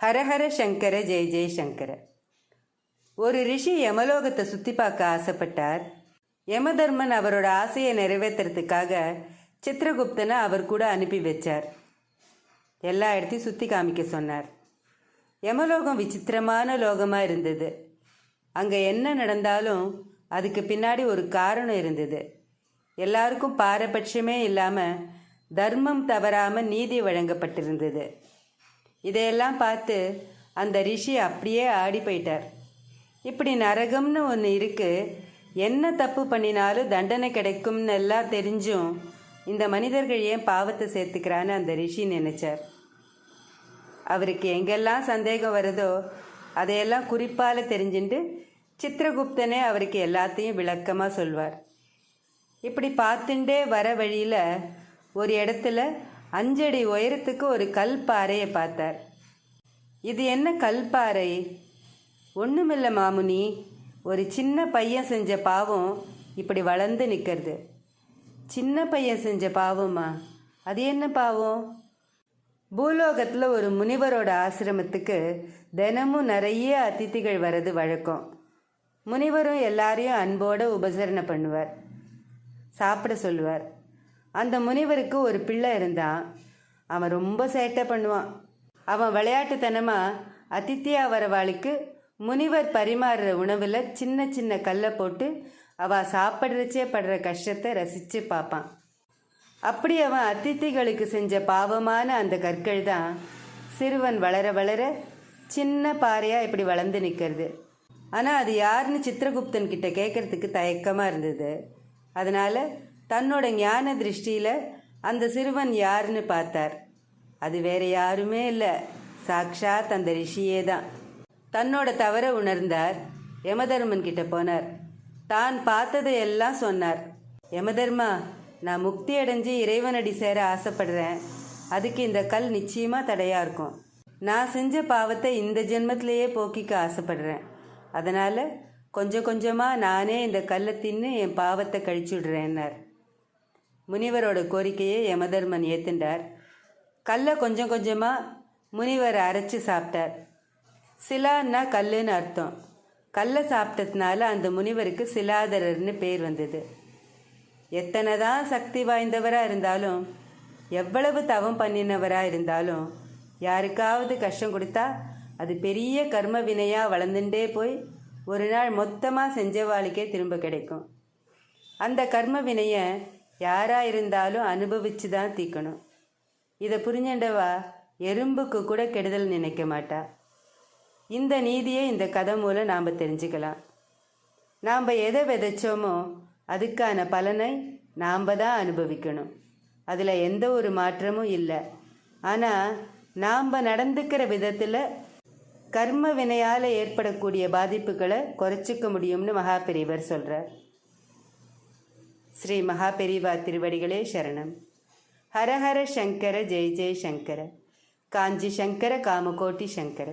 ஹரஹர சங்கர ஜெய ஜெயசங்கர ஒரு ரிஷி யமலோகத்தை சுற்றி பார்க்க ஆசைப்பட்டார். யமதர்மன் அவரோட ஆசையை நிறைவேற்றுறதுக்காக சித்திரகுப்தனை அவர் கூட அனுப்பி வச்சார். எல்லா இடத்தையும் சுற்றி காமிக்க சொன்னார். யமலோகம் விசித்திரமான லோகமாக இருந்தது. அங்கே என்ன நடந்தாலும் அதுக்கு பின்னாடி ஒரு காரணம் இருந்தது. எல்லாருக்கும் பாரபட்சமே இல்லாமல் தர்மம் தவறாமல் நீதி வழங்கப்பட்டிருந்தது. இதையெல்லாம் பார்த்து அந்த ரிஷி அப்படியே ஆடி போயிட்டார். இப்படி நரகம்னு ஒன்று இருக்குது என்ன தப்பு பண்ணினாலும் தண்டனை கிடைக்கும்னு எல்லாம் தெரிஞ்சும் இந்த மனிதர்கள் ஏன் பாவத்தை சேர்த்துக்கிறான்னு அந்த ரிஷி நினைச்சார். அவருக்கு எங்கெல்லாம் சந்தேகம் வருதோ அதையெல்லாம் குறிப்பால் தெரிஞ்சுட்டு சித்திரகுப்தனே அவருக்கு எல்லாத்தையும் விளக்கமாக சொல்வார். இப்படி பார்த்துட்டே வர வழியில் ஒரு இடத்துல அஞ்சடி உயரத்துக்கு ஒரு கல்பாறையை பார்த்தார். இது என்ன கல்பாறை? ஒன்றுமில்ல மாமுனி ஒரு சின்ன பையன் செஞ்ச பாவம் இப்படி வளர்ந்து நிற்கிறது. சின்ன பையன் செஞ்ச பாவமா? அது என்ன பாவம்? பூலோகத்தில் ஒரு முனிவரோட ஆசிரமத்துக்கு தினமும் நிறைய அதிதிகள் வர்றது வழக்கம். முனிவரும் எல்லாரையும் அன்போடு உபசரணை பண்ணுவார். சாப்பிட சொல்லுவார். அந்த முனிவருக்கு ஒரு பிள்ளை இருந்தான் அவன் ரொம்ப சேட்டை பண்ணுவான். அவன் விளையாட்டுத்தனமாக அதித்தியா வரவாளுக்கு முனிவர் பரிமாறுற உணவில் சின்ன சின்ன கல்லை போட்டு அவள் சாப்பிட்றச்சே படுற கஷ்டத்தை ரசித்து பார்ப்பான். அப்படி அவன் அதித்திகளுக்கு செஞ்ச பாவமான அந்த கற்கள் தான் சிறுவன் வளர வளர சின்ன பாறையாக இப்படி வளர்ந்து நிற்கிறது ஆனால் அது யாருன்னு சித்திரகுப்தன் கிட்ட கேட்கறதுக்கு தயக்கமாக இருந்தது. அதனால் தன்னோட ஞான திருஷ்டியில் அந்த சிறுவன் யாருன்னு பார்த்தார். அது வேற யாருமே இல்லை. சாக்ஷாத் அந்த ரிஷியே தான். தன்னோட தவற உணர்ந்தார். யமதர்மன் கிட்ட போனார். தான் பார்த்ததை எல்லாம் சொன்னார். யமதர்மா நான் முக்தி அடைஞ்சு இறைவனடி சேர ஆசைப்படுறேன். அதுக்கு இந்த கல் நிச்சயமாக தடையாக இருக்கும். நான் செஞ்ச பாவத்தை இந்த ஜென்மத்திலேயே போக்கிக்க ஆசைப்படுறேன். அதனால் கொஞ்சம் கொஞ்சமாக நானே இந்த கல்லை தின்னு என் பாவத்தை கழிச்சுடுறேன்னார். முனிவரோட கோரிக்கையை யமதர்மன் ஏத்துண்டார். கல்லை கொஞ்சம் கொஞ்சமாக முனிவர் அரைச்சி சாப்பிட்டார். சிலான்னா கல்லுன்னு அர்த்தம். கல்லை சாப்பிட்டதுனால அந்த முனிவருக்கு சிலாதரர்னு பேர் வந்தது. எத்தனை தான் சக்தி வாய்ந்தவராக இருந்தாலும் எவ்வளவு தவம் பண்ணினவராக இருந்தாலும் யாருக்காவது கஷ்டம் கொடுத்தா அது பெரிய கர்ம வினையாக வளர்ந்துட்டே போய் ஒரு நாள் மொத்தமாக செஞ்சவாளுக்கே திரும்ப கிடைக்கும். அந்த கர்ம வினையை யாராக இருந்தாலும் அனுபவிச்சு தான் தீக்கணும். இதை புரிஞ்சண்டவா? எறும்புக்கு கூட கெடுதல் நினைக்க மாட்டா. இந்த நீதியை இந்த கதை மூலம் நாம் தெரிஞ்சுக்கலாம். நாம் எதை விதைச்சோமோ அதுக்கான பலனை நாம் தான் அனுபவிக்கணும். அதில் எந்த ஒரு மாற்றமும் இல்லை. ஆனால் நாம் நடந்துக்கிற விதத்தில் கர்ம வினையால் ஏற்படக்கூடிய பாதிப்புகளை குறைச்சிக்க முடியும்னு மகாபெரியவர் சொல்கிறார் ஸ்ரீ மகாபெரிவா திருவடிகளே சரணம் ஹரஹர சங்கர ஜெய் ஜெய் சங்கர காஞ்சி சங்கர காமகோட்டி சங்கர